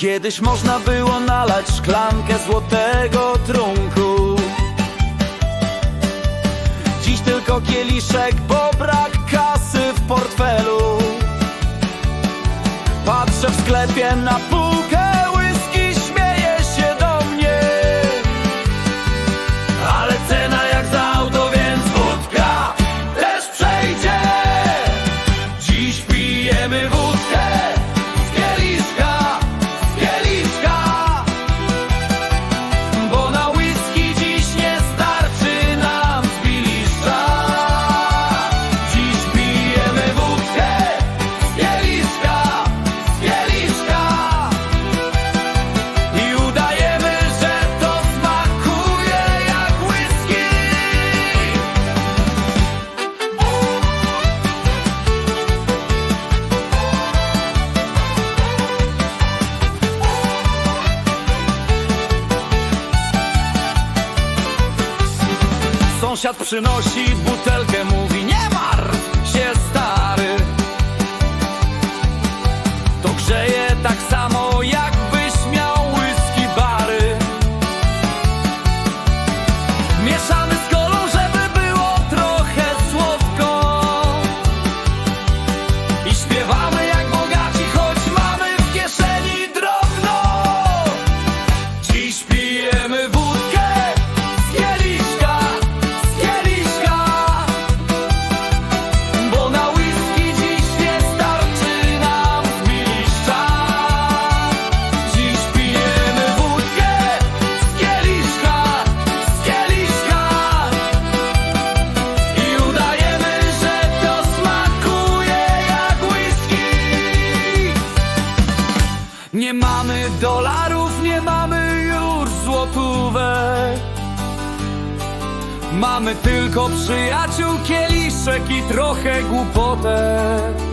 Kiedyś można było nalać szklankę złotego trunku. Dziś tylko kieliszek, bo brak kasy w portfelu. Patrzę w sklepie na pół Sąsiad przynosi butelkę, mówi nie Nie mamy dolarów, nie mamy już złotówek. Mamy tylko przyjaciół, kieliszek i trochę głupotek.